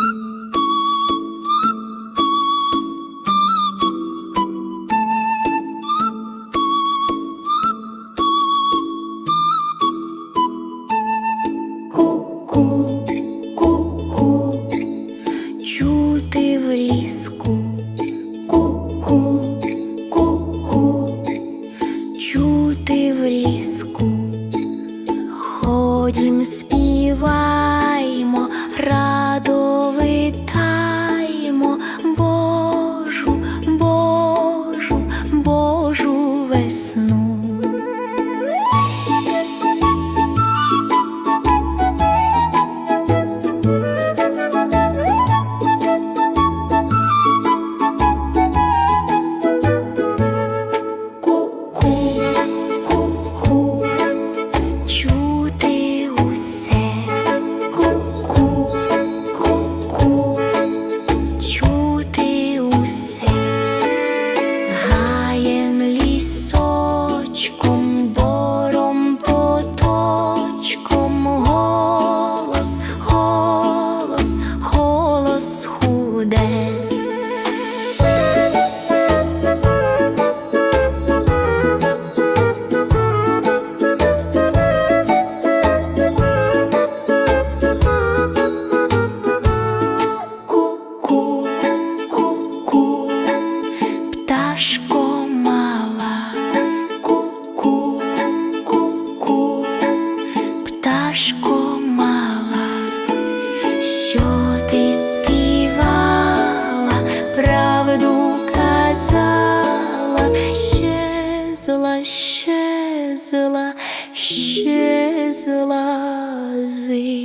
Чути в ліску. Ку-ку, чути в ліску. Ходім, співаймо, пташко мала, що ти співала, правду казала, щезла, щезла, щезла зима.